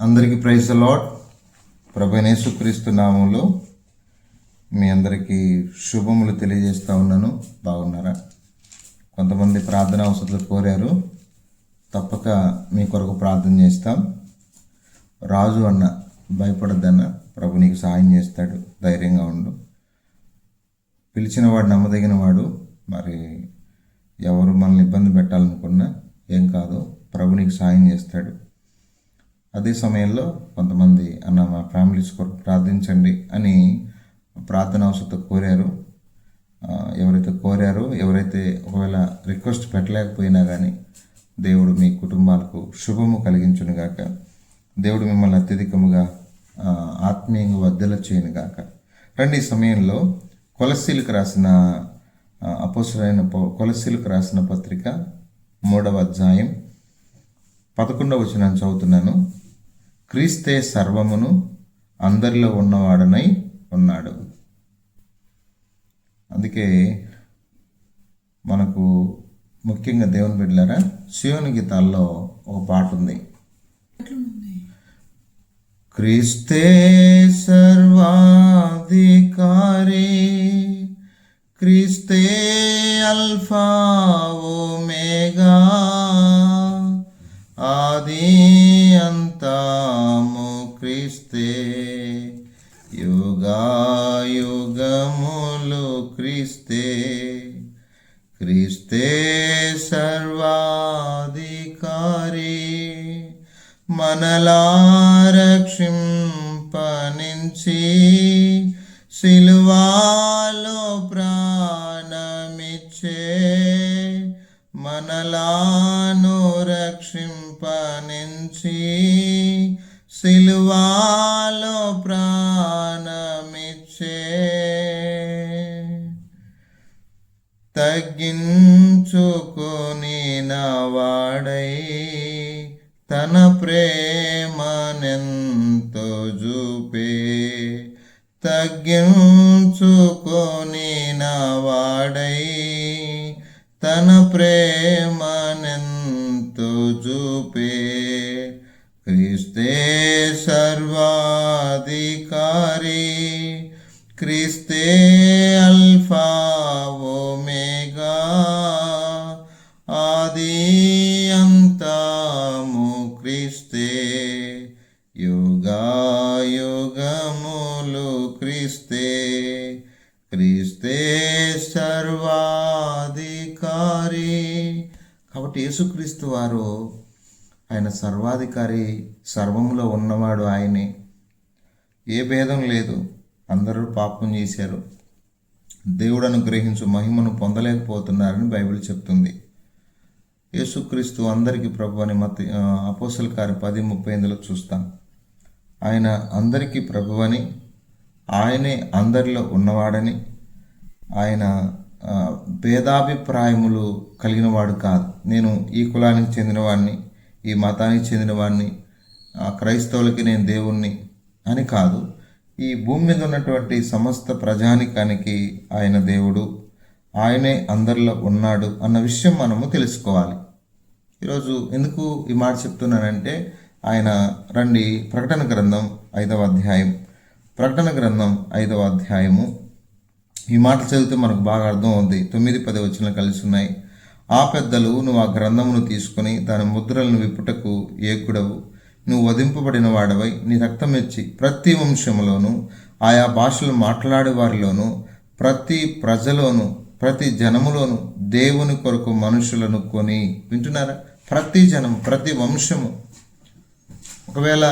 అందరికీ praise lord ప్రభనేసుక్రీస్తు నామంలో మీ అందరికీ శుభములు తెలియజేస్తూ ఉన్నాను. బాగున్నారా? కొంతమంది ప్రార్థన అవసరాలు కోరారు. తప్పక మీ కొరకు ప్రార్థన చేస్తాం. రాజు అన్న భయపడద్దన్న ప్రభు నీకు సహాయం చేస్తాడు. ధైర్యంగా ఉండు. పిలిచిన వాడు నమ్మదగిన వాడు మరి ఎవరు మనల్ని ఇబ్బంది పెట్టాలనుకున్నా ఏం కాదు. ప్రభు నీకు సాయం చేస్తాడు. అదే సమయంలో కొంతమంది అన్న మా ఫ్యామిలీస్ కొరకు ప్రార్థించండి అని ప్రార్థన అవసరం కోరారు ఎవరైతే కోరారో ఎవరైతే ఒకవేళ రిక్వెస్ట్ పెట్టలేకపోయినా కానీ దేవుడు మీ కుటుంబాలకు శుభము కలిగించునుగాక దేవుడు మిమ్మల్ని అత్యధికముగా ఆత్మీయంగా వర్ధల చేయనుగాక రండి ఈ సమయంలో కొలసీలకు రాసిన అపోసరైన కొలసీలకు రాసిన పత్రిక మూడవ అధ్యాయం పదకొండవ వచనాన్ని చదువుతున్నాను. క్రీస్తే సర్వమును అందరిలో ఉన్నవాడనై ఉన్నాడు. అందుకే మనకు ముఖ్యంగా దేవుని బిడ్డలారా శివుని గీతాల్లో ఒక పాట ఉంది. క్రీస్తే సర్వాధికారి క్రీస్తే అల్ఫా ఓమేగా ఆది రక్షింపనించి సిలువాలో ప్రాణమిచ్చే మనలాను రక్షింపనించి సిలువాలో ప్రాణమిచ్చే తగ్గించుకొని వాడై తన ప్రేమనెంతో చూపే తగ్గించుకొని నా వాడై తన ప్రేమనెంతో చూపే క్రిస్తే సర్వాధికారి క్రిస్తే యేసుక్రీస్తు వారు ఆయన సర్వాధికారి సర్వంలో ఉన్నవాడు ఆయనే. ఏ భేదం లేదు. అందరూ పాపం చేశారు. దేవుడు అనుగ్రహించు మహిమను పొందలేకపోతున్నారని బైబిల్ చెప్తుంది. యేసుక్రీస్తు అందరికీ ప్రభు అని మత అపోసల కారి పది ముప్పై ఎనిమిదిలో చూస్తాం. ఆయన అందరికీ ప్రభు అని ఆయనే అందరిలో ఉన్నవాడని ఆయన భేదాభిప్రాయములు కలిగిన వాడు కాదు. నేను ఈ కులానికి చెందినవాడిని ఈ మతానికి చెందినవాడిని క్రైస్తవులకి నేను దేవుణ్ణి అని కాదు. ఈ భూమి మీద ఉన్నటువంటి సమస్త ప్రజానికానికి ఆయన దేవుడు ఆయనే అందరిలో ఉన్నాడు అన్న విషయం మనము తెలుసుకోవాలి. ఈరోజు ఎందుకు ఈ మాట చెప్తున్నానంటే ఆయన రండి ప్రకటన గ్రంథం ఐదవ అధ్యాయం ప్రకటన గ్రంథం ఐదవ అధ్యాయము. ఈ మాట చదివితే మనకు బాగా అర్థం అవుద్ది. తొమ్మిది పది వచ్చిన కలిసి ఉన్నాయి. ఆ పెద్దలు నువ్వు ఆ గ్రంథమును తీసుకొని దాని ముద్రలను విప్పుటకు ఏకుడవు. నువ్వు వధింపబడిన వాడవై నీ రక్తం ఇచ్చి ప్రతి వంశంలోనూ ఆయా భాషలు మాట్లాడే వారిలోనూ ప్రతి ప్రజలోను ప్రతి జనములోను దేవుని కొరకు మనుషులను కొని వింటున్నారా? ప్రతి జనం ప్రతి వంశము. ఒకవేళ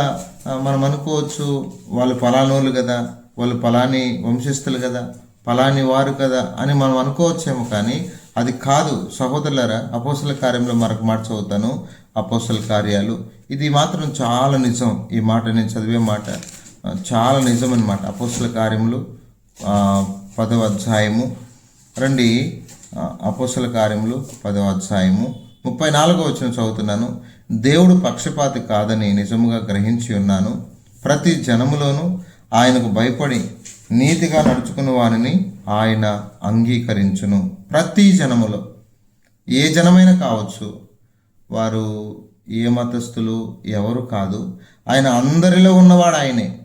మనం అనుకోవచ్చు వాళ్ళు పలానోళ్ళు కదా వాళ్ళు పలాని వంశస్థులు కదా పలాని వారు కదా అని మనం అనుకోవచ్చేమో కానీ అది కాదు. సహోదరులరా అపోసల కార్యంలో మరొక మాట చదువుతాను. అపోసల కార్యాలు. ఇది మాత్రం చాలా నిజం. ఈ మాట నేను చదివే మాట చాలా నిజం అనమాట అపోసల కార్యములు పదవ అధ్యాయము. రండి. అపోసల కార్యములు పదవ అధ్యాయము. ముప్పై నాలుగో వచ్చిన చదువుతున్నాను. దేవుడు పక్షపాతి కాదని నిజముగా గ్రహించి ఉన్నాను. ప్రతి జనములోనూ ఆయనకు భయపడి నీతిగా నడుచుకున్న వారిని ఆయన అంగీకరించును. ప్రతి జనములో ఏ జనమైనా కావచ్చు. వారు ఏ మతస్థులు ఎవరు కాదు. ఆయన అందరిలో ఉన్నవాడు ఆయనే.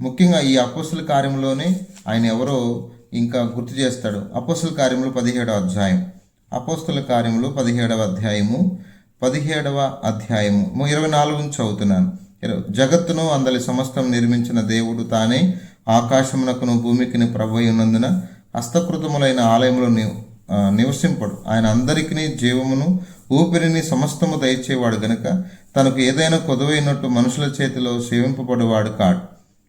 ముఖ్యంగా ఈ అపోస్తుల కార్యంలోనే ఆయన ఎవరో ఇంకా గుర్తు చేస్తాడు. అపోస్తుల కార్యములు పదిహేడవ అధ్యాయం. అపోస్తుల కార్యములు పదిహేడవ అధ్యాయము పదిహేడవ అధ్యాయము. ఇరవై నాలుగు నుంచి చదువుతున్నాను. జగత్తును అందలి సమస్తం నిర్మించిన దేవుడు తానే ఆకాశమునకును భూమికిని ప్రభు ఉన్నందున హస్తకృతములైన ఆలయములో ని- నివసింపడు. ఆయన అందరికీ జీవమును ఊపిరిని సమస్తము దయచేవాడు గనుక తనకు ఏదైనా కొదవైనట్టు మనుషుల చేతిలో సేవింపబడేవాడు కాడు.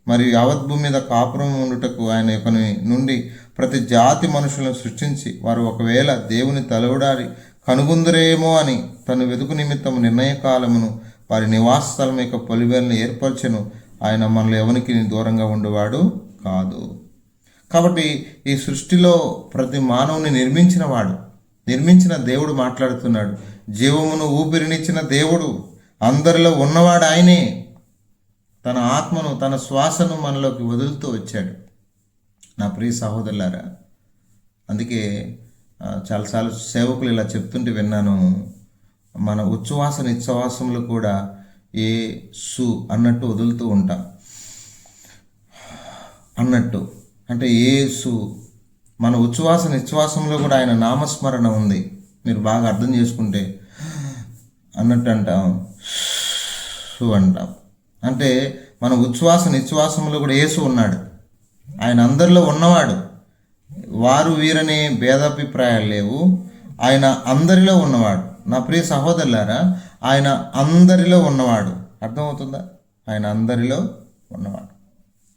మరియు యావత్ భూమి మీద కాపురం ఉండుటకు ఆయన యొక్క నుండి ప్రతి జాతి మనుషులను సృష్టించి వారు ఒకవేళ దేవుని తలవడారి కనుగొందరేమో అని తను వెతుకు నిమిత్తం నిర్ణయ కాలమును వారి నివాస స్థలం యొక్క పొలివేలను ఏర్పరచను. ఆయన మనలో ఎవరికి దూరంగా ఉండేవాడు కాదు. కాబట్టి ఈ సృష్టిలో ప్రతి మానవుని నిర్మించిన వాడు నిర్మించిన దేవుడు మాట్లాడుతున్నాడు. జీవమును ఊపిరినిచ్చిన దేవుడు అందరిలో ఉన్నవాడు ఆయనే. తన ఆత్మను తన శ్వాసను మనలోకి వదులుతూ వచ్చాడు. నా ప్రియ సహోదరులారా అందుకే చాలాసార్లు సేవకులు ఇలా చెప్తుంటే విన్నాను. మన ఉచ్ఛ్వాస నిశ్వాసములు కూడా ఏ సు అన్నట్టు వదులుతూ ఉంటాం. అన్నట్టు. అంటే యేసు మన ఉచ్ఛ్వాస నిశ్వాసంలో కూడా ఆయన నామస్మరణ ఉంది. మీరు బాగా అర్థం చేసుకుంటే. అన్నట్టు అంటాం. సు అంటాం. అంటే మన ఉచ్ఛ్వాస నిశ్వాసంలో కూడా యేసు ఉన్నాడు. ఆయన అందరిలో ఉన్నవాడు. వారు వీరనే భేదాభిప్రాయాలు లేవు. ఆయన అందరిలో ఉన్నవాడు. నా ప్రియ సహోదరులారా ఆయన అందరిలో ఉన్నవాడు. అర్థమవుతుందా? ఆయన అందరిలో ఉన్నవాడు.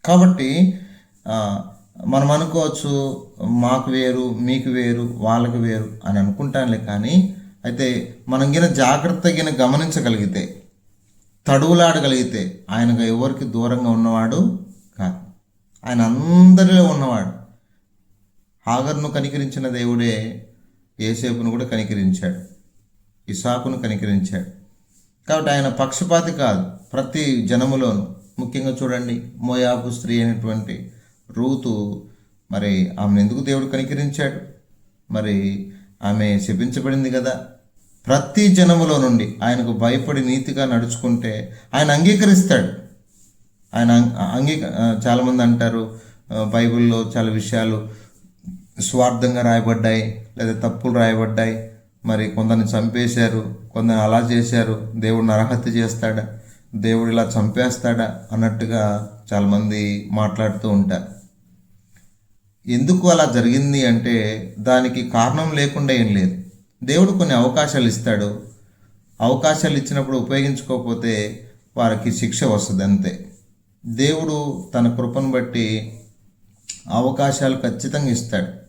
కాబట్టి మనం అనుకోవచ్చు మాకు వేరు మీకు వేరు వాళ్ళకి వేరు అని అనుకుంటానులే కానీ అయితే మనం గిన జాగ్రత్తగా గమనించగలిగితే తడువులాడగలిగితే ఆయనకు ఎవరికి దూరంగా ఉన్నవాడు కాదు. ఆయన అందరిలో ఉన్నవాడు. హాగర్ను కనికరించిన దేవుడే ఏసేపును కూడా కనికరించాడు. ఇసాకును కనికరించాడు. కాబట్టి ఆయన పక్షపాతి కాదు ప్రతి జనములోను. ముఖ్యంగా చూడండి మోయాబు స్త్రీ అయినటువంటి రూతు మరి ఆమెను ఎందుకు దేవుడు కనికరించాడు? మరి ఆమె శపించబడింది కదా. ప్రతి జనములో నుండి ఆయనకు భయపడి నీతిగా నడుచుకుంటే ఆయన అంగీకరిస్తాడు. ఆయన అంగీక చాలామంది అంటారు బైబిల్లో చాలా విషయాలు స్వార్థంగా రాయబడ్డాయి లేదా తప్పులు రాయబడ్డాయి. మరి కొందరిని చంపేశారు కొందరిని అలా చేశారు దేవుడు నరహత్య చేస్తాడా దేవుడు ఇలా చంపేస్తాడా అన్నట్టుగా చాలామంది మాట్లాడుతూ ఉంటారు. ఎందుకు అలా జరిగింది అంటే దానికి కారణం లేకుండా ఏం లేదు. దేవుడు కొన్ని అవకాశాలు ఇస్తాడు. అవకాశాలు ఇచ్చినప్పుడు ఉపయోగించుకోకపోతే వారికి శిక్ష వస్తుంది అంతే. దేవుడు తన కృపను బట్టి అవకాశాలు ఖచ్చితంగా ఇస్తాడు.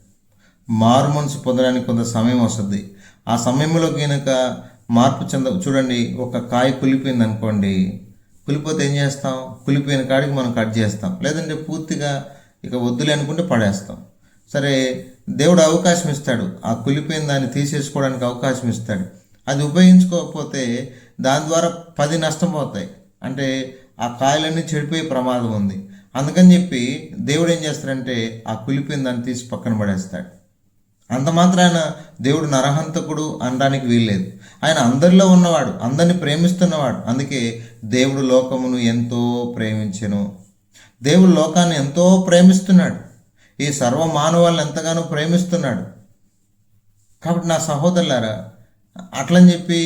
మారు మనసు పొందడానికి కొంత సమయం వస్తుంది. ఆ సమయంలో కనుక మార్పు చెంద చూడండి ఒక కాయ కులిపోయింది అనుకోండి కులిపోతే ఏం చేస్తాం? కులిపోయిన కాడికి మనం కట్ చేస్తాం. లేదంటే పూర్తిగా ఇక వద్దులే అనుకుంటే పడేస్తాం. సరే దేవుడు అవకాశం ఇస్తాడు. ఆ కులిపోయిన దాన్ని తీసేసుకోవడానికి అవకాశం ఇస్తాడు. అది ఉపయోగించుకోకపోతే దాని ద్వారా పది నష్టం పోతాయి అంటే ఆ కాయలన్నీ చెడిపోయే ప్రమాదం ఉంది. అందుకని చెప్పి దేవుడు ఏం చేస్తాడంటే ఆ కులిపోయిన దాన్ని తీసి పక్కన పడేస్తాడు. అంత మాత్రాన దేవుడు నరహంతకుడు అనడానికి వీల్లేదు. ఆయన అందరిలో ఉన్నవాడు అందరిని ప్రేమిస్తున్నవాడు. అందుకే దేవుడు లోకమును ఎంతో ప్రేమించెను. దేవుడు లోకాన్ని ఎంతో ప్రేమిస్తున్నాడు. ఈ సర్వ మానవాళ్ళని ఎంతగానో ప్రేమిస్తున్నాడు. కాబట్టి నా సహోదరులారా అట్లని చెప్పి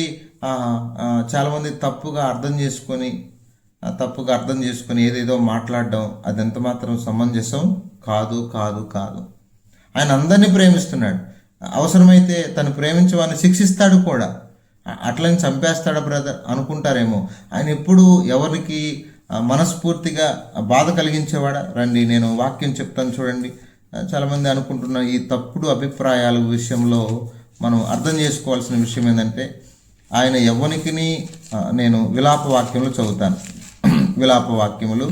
చాలామంది తప్పుగా అర్థం చేసుకొని తప్పుగా అర్థం చేసుకొని ఏదేదో మాట్లాడడం అది ఎంత మాత్రం సమంజసం? కాదు కాదు కాదు. ఆయన అందరినీ ప్రేమిస్తున్నాడు. అవసరమైతే తను ప్రేమించే వాడిని శిక్షిస్తాడు కూడా. అట్లని చంపేస్తాడా బ్రదర్ అనుకుంటారేమో. ఆయన ఎప్పుడు ఎవరికి మనస్ఫూర్తిగా బాధ కలిగించేవాడా? రండి నేను వాక్యం చెప్తాను చూడండి. చాలామంది అనుకుంటున్న ఈ తప్పుడు అభిప్రాయాల విషయంలో మనం అర్థం చేసుకోవాల్సిన విషయం ఏంటంటే ఆయన ఎవరికి నేను విలాప వాక్యములు చదువుతాను. విలాప వాక్యములు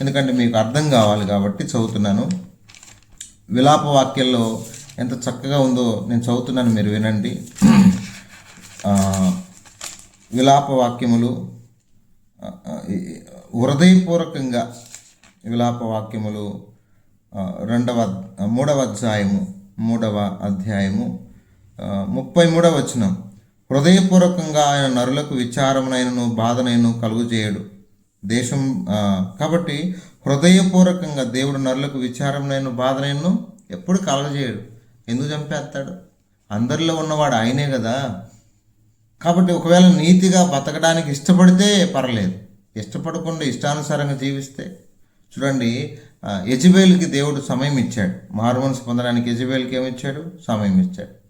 ఎందుకంటే మీకు అర్థం కావాలి కాబట్టి చదువుతున్నాను. విలాప వాక్యంలో ఎంత చక్కగా ఉందో నేను చదువుతున్నాను మీరు వినండి. విలాప వాక్యములు హృదయపూర్వకంగా విలాప వాక్యములు రెండవ మూడవ అధ్యాయము మూడవ అధ్యాయము ముప్పై మూడవ వచనం. హృదయపూర్వకంగా ఆయన నరులకు విచారమునైనను బాధనైనను కలుగు చేయడు దేశం కాబట్టి హృదయపూర్వకంగా దేవుడు నరులకు విచారమునైన బాధనైనను ఎప్పుడు కలగజేయడు. ఎందుకు చంపేస్తాడు? అందరిలో ఉన్నవాడు ఆయనే కదా. కాబట్టి ఒకవేళ నీతిగా బతకడానికి ఇష్టపడితే పర్లేదు. ఇష్టపడకుండా ఇష్టానుసారంగా జీవిస్తే. చూడండి ఆ, దేవుడు సమయం ఇచ్చాడు. మారుమనసు పొందడానికి యజబేలుకి ఏమిచ్చాడు సమయం ఇచ్చాడు.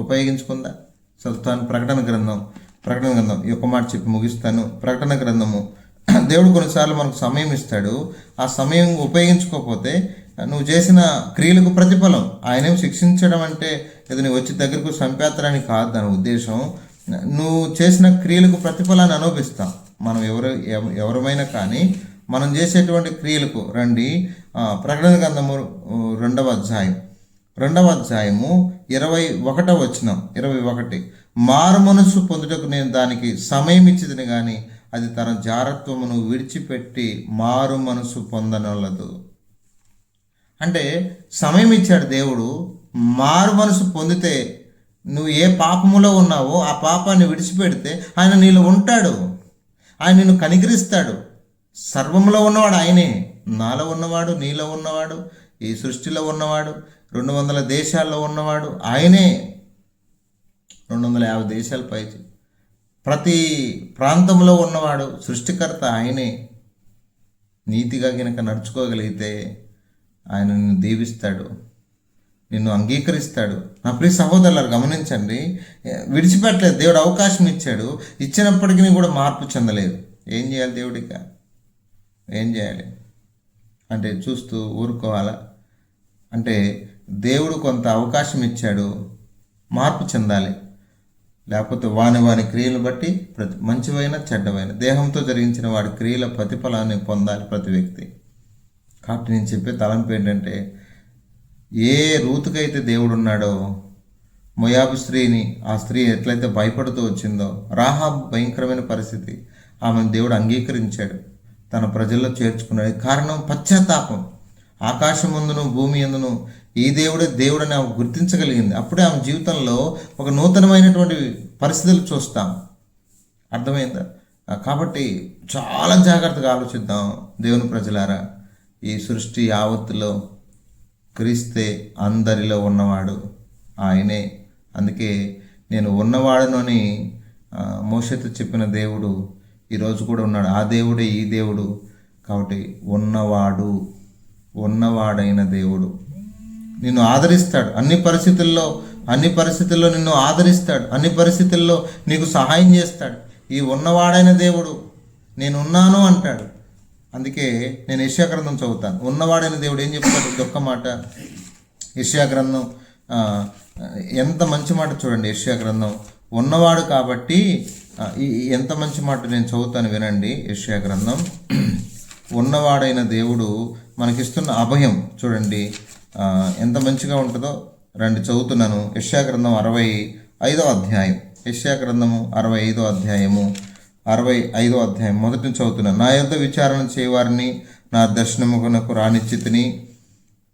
ఉపయోగించుకుందా? చదువుతాను ప్రకటన గ్రంథం ప్రకటన గ్రంథం. ఈ మాట చెప్పి ముగిస్తాను. ప్రకటన గ్రంథము దేవుడు కొన్నిసార్లు మనకు సమయం ఇస్తాడు. ఆ సమయం ఉపయోగించుకోకపోతే నువ్వు చేసిన క్రియలకు ప్రతిఫలం. ఆయనేం శిక్షించడం అంటే ఇది నువ్వు వచ్చి దగ్గరకు చంపేస్తారని కాదు దాని ఉద్దేశం. నువ్వు చేసిన క్రియలకు ప్రతిఫలాన్ని అనుభవిస్తాం. మనం ఎవరు ఎవరమైనా కానీ మనం చేసేటువంటి క్రియలకు రండి. ప్రకటన గ్రంథము రెండవ అధ్యాయం. రెండవ అధ్యాయము ఇరవై ఒకటవ వచ్చినాం ఇరవై ఒకటి. మారు మనసు పొందుటకు నేను దానికి సమయం ఇచ్చేదని కానీ అది తన జారత్వమును విడిచిపెట్టి మారు మనసు పొందనలదు అంటే సమయం ఇచ్చాడు దేవుడు మారు మనసు పొందితే నువ్వు ఏ పాపములో ఉన్నావో ఆ పాపాన్ని విడిచిపెడితే ఆయన నీళ్ళు ఉంటాడు. ఆయన నిన్ను కనికరిస్తాడు. సర్వంలో ఉన్నవాడు ఆయనే. నాలో ఉన్నవాడు నీలో ఉన్నవాడు ఈ సృష్టిలో ఉన్నవాడు రెండు వందల దేశాల్లో ఉన్నవాడు ఆయనే. రెండు వందల యాభై దేశాల పైచి ప్రతి ప్రాంతంలో ఉన్నవాడు సృష్టికర్త ఆయనే. నీతిగా కనుక నడుచుకోగలిగితే ఆయన నిన్ను దీవిస్తాడు నిన్ను అంగీకరిస్తాడు. నా ప్రియ సహోదరులు గమనించండి విడిచిపెట్టలేదు. దేవుడు అవకాశం ఇచ్చాడు. ఇచ్చినప్పటికీ కూడా మార్పు చెందలేదు. ఏం చేయాలి దేవుడిక ఏం చేయాలి? అంటే చూస్తూ ఊరుకోవాలా? అంటే దేవుడు కొంత అవకాశం ఇచ్చాడు మార్పు చెందాలి. లేకపోతే వాని వాని క్రియలు బట్టి ప్రతి మంచివైన చెడ్డవైన. దేహంతో జరిగించిన వాడి క్రియల ప్రతిఫలాన్ని పొందాలి ప్రతి వ్యక్తి. కాబట్టి నేను చెప్పే తలంపు ఏంటంటే ఏ రూతుకైతే దేవుడు ఉన్నాడో మొయాబు స్త్రీని ఆ స్త్రీ ఎట్లయితే భయపడుతూ వచ్చిందో రాహా భయంకరమైన పరిస్థితి. ఆమెను దేవుడు అంగీకరించాడు. తన ప్రజల్లో చేర్చుకున్నాడు. కారణం పశ్చాత్తాపం. ఆకాశం ముందును భూమి ఎందును ఈ దేవుడే దేవుడని ఆమె గుర్తించగలిగింది. అప్పుడే ఆమె జీవితంలో ఒక నూతనమైనటువంటి పరిస్థితులు చూస్తాం. అర్థమైందా? కాబట్టి చాలా జాగ్రత్తగా ఆలోచిద్దాం దేవుని ప్రజలారా. ఈ సృష్టి యావత్తులో క్రీస్తే అందరిలో ఉన్నవాడు ఆయనే. అందుకే నేను ఉన్నవాడునని అని మోషతో చెప్పిన దేవుడు ఈరోజు కూడా ఉన్నాడు. ఆ దేవుడే ఈ దేవుడు. కాబట్టి ఉన్నవాడు ఉన్నవాడైన దేవుడు. నిన్ను ఆదరిస్తాడు. అన్ని పరిస్థితుల్లో అన్ని పరిస్థితుల్లో నిన్ను ఆదరిస్తాడు. అన్ని పరిస్థితుల్లో నీకు సహాయం చేస్తాడు. ఈ ఉన్నవాడైన దేవుడు నేను ఉన్నాను అంటాడు. అందుకే నేను యెషయా గ్రంథం చదువుతాను. ఉన్నవాడైన దేవుడు ఏం చెప్తాడు? ఒక్క మాట. యెషయా గ్రంథం ఎంత మంచి మాట చూడండి యెషయా గ్రంథం. ఉన్నవాడు కాబట్టి ఈ- ఎంత మంచి మాట నేను చదువుతాను వినండి యెషయా గ్రంథం. ఉన్నవాడైన దేవుడు మనకిస్తున్న అభయం చూడండి. ఎంత మంచిగా ఉంటుందో రండి చదువుతున్నాను. యష్యా గ్రంథం అరవై ఐదో అధ్యాయం. యష్యా గ్రంథము అరవై ఐదో అధ్యాయము. అరవై ఐదో అధ్యాయం. మొదటి నుంచి చదువుతున్నాను. నా యొక్క విచారణ చేయవారిని నా దర్శనమునకు రాణిచ్చితిని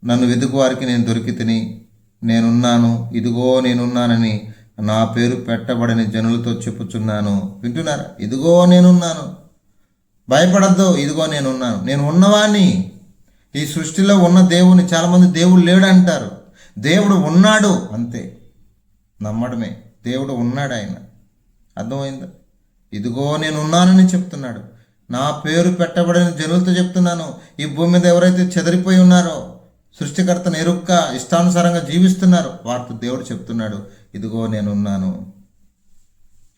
నన్ను వెతుకు వారికి నేను దొరికి తిని నేనున్నాను. ఇదిగో నేనున్నానని నా పేరు పెట్టబడని జనులతో చెప్పుచున్నాను. వింటున్నారా? ఇదిగో నేనున్నాను. భయపడద్దు. ఇదిగో నేనున్నాను. నేను ఉన్నవాణ్ణి. ఈ సృష్టిలో ఉన్న దేవుని చాలామంది దేవుడు లేడు అంటారు దేవుడు ఉన్నాడు అంతే. నమ్మడమే. దేవుడు ఉన్నాడు ఆయన. అర్థమైందా? ఇదిగో నేను ఉన్నానని చెప్తున్నాడు. నా పేరు పెట్టబడిన జనులతో చెప్తున్నాను. ఈ భూమి మీద ఎవరైతే చెదిరిపోయి ఉన్నారో సృష్టికర్తను ఎరుక్క ఇష్టానుసారంగా జీవిస్తున్నారు వారితో దేవుడు చెప్తున్నాడు. ఇదిగో నేనున్నాను.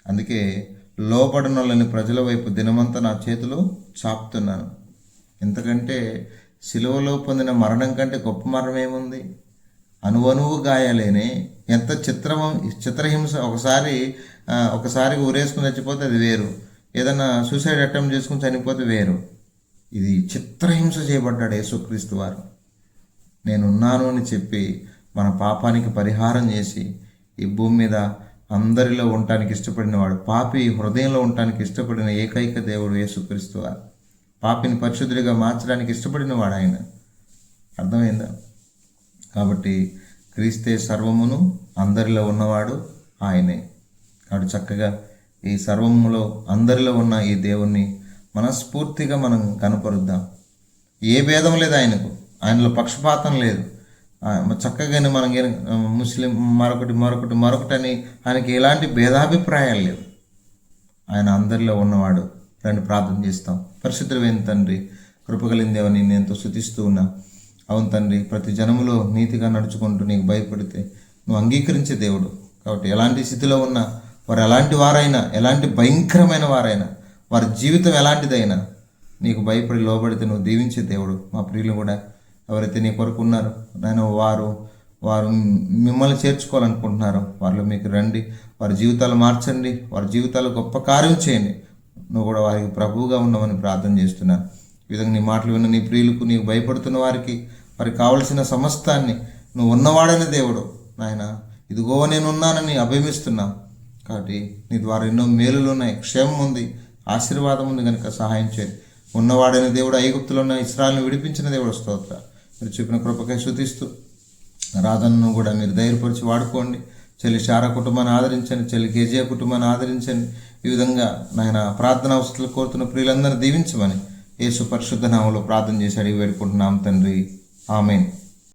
అందుకే లోపడనొల్లని ప్రజల వైపు దినమంతా నా చేతులు చాపుతున్నాను. ఎందుకంటే సిలువలో పొందిన మరణం కంటే గొప్ప మరణం ఏముంది? అనువనువు గాయాలేనే. ఎంత చిత్రం చిత్రహింస ఒకసారి ఒకసారి ఊరేసుకుని చచ్చిపోతే అది వేరు. ఏదైనా సూసైడ్ అటెంప్ట్ చేసుకుని చనిపోతే వేరు. ఇది చిత్రహింస చేయబడ్డాడు యేసుక్రీస్తు వారు. నేనున్నాను అని చెప్పి మన పాపానికి పరిహారం చేసి ఈ భూమి మీద అందరిలో ఉండటానికి ఇష్టపడిన వాడు పాపి హృదయంలో ఉండటానికి ఇష్టపడిన ఏకైక దేవుడు యేసుక్రీస్తు వారు. పాపిని పరిశుద్ధుడిగా మార్చడానికి ఇష్టపడిన వాడు ఆయన అర్థమైందా? కాబట్టి క్రీస్తే సర్వమును అందరిలో ఉన్నవాడు ఆయనే. కాబట్టి చక్కగా ఈ సర్వములో అందరిలో ఉన్న ఈ దేవుణ్ణి మనస్ఫూర్తిగా మనం కనపరుద్దాం. ఏ భేదం లేదు ఆయనకు. ఆయనలో పక్షపాతం లేదు. చక్కగానే మనం ముస్లిం మరొకటి మరొకటి మరొకటి అని ఆయనకి ఎలాంటి భేదాభిప్రాయాలు లేవు. ఆయన అందరిలో ఉన్నవాడు రండి ప్రార్థన చేస్తాం. పరిశుద్ధమైన తండ్రి కృపగలిందేవని నేను ఎంతో శుతిస్తూ ఉన్నా. అవును తండ్రి ప్రతి జనములో నీతిగా నడుచుకుంటూ నీకు భయపడితే నువ్వు అంగీకరించే దేవుడు. కాబట్టి ఎలాంటి స్థితిలో ఉన్నా వారు ఎలాంటి వారైనా ఎలాంటి భయంకరమైన వారైనా వారి జీవితం ఎలాంటిదైనా నీకు భయపడి లోబడితే నువ్వు దీవించే దేవుడు. మా ప్రియులు కూడా ఎవరైతే నీ కొరకు ఉన్నారో నేను వారు వారు మిమ్మల్ని చేర్చుకోవాలనుకుంటున్నారో వాళ్ళు మీకు రండి వారి జీవితాలు మార్చండి వారి జీవితాలు గొప్ప కార్యం చేయండి. నువ్వు కూడా వారికి ప్రభువుగా ఉండమని ప్రార్థన చేస్తున్నాను ఈ విధంగా నీ మాటలు విన్న నీ ప్రియులకు నీకు భయపడుతున్న వారికి వారికి కావలసిన సమస్తాన్ని నువ్వు ఉన్నవాడని దేవుడు. నాయన ఇదిగో నేను ఉన్నానని అభిమిస్తున్నాం. కాబట్టి నీ ద్వారా ఎన్నో మేలులు ఉన్నాయి క్షేమం ఉంది ఆశీర్వాదం ఉంది కనుక సహాయం చేయండి ఉన్నవాడైన దేవుడు ఐగుప్తులో ఉన్న ఇస్రాయల్ని విడిపించిన దేవుడు స్తోత్ర. మీరు చెప్పిన కృపకై శుతిస్తూ రాధనను కూడా మీరు ధైర్యపరిచి వాడుకోండి. చెల్లి షారా కుటుంబాన్ని ఆదరించండి చెల్లి కేజీఆర్ కుటుంబాన్ని ఆదరించండి. ఈ విధంగా నాయన ప్రార్థన అవసరాలు కోరుతున్న ప్రియులందరూ దీవించమని యేసు పరిశుద్ధ నామంలో ప్రార్థన చేసి అడిగి వేడుకుంటున్నాం తండ్రి. ఆమెన్.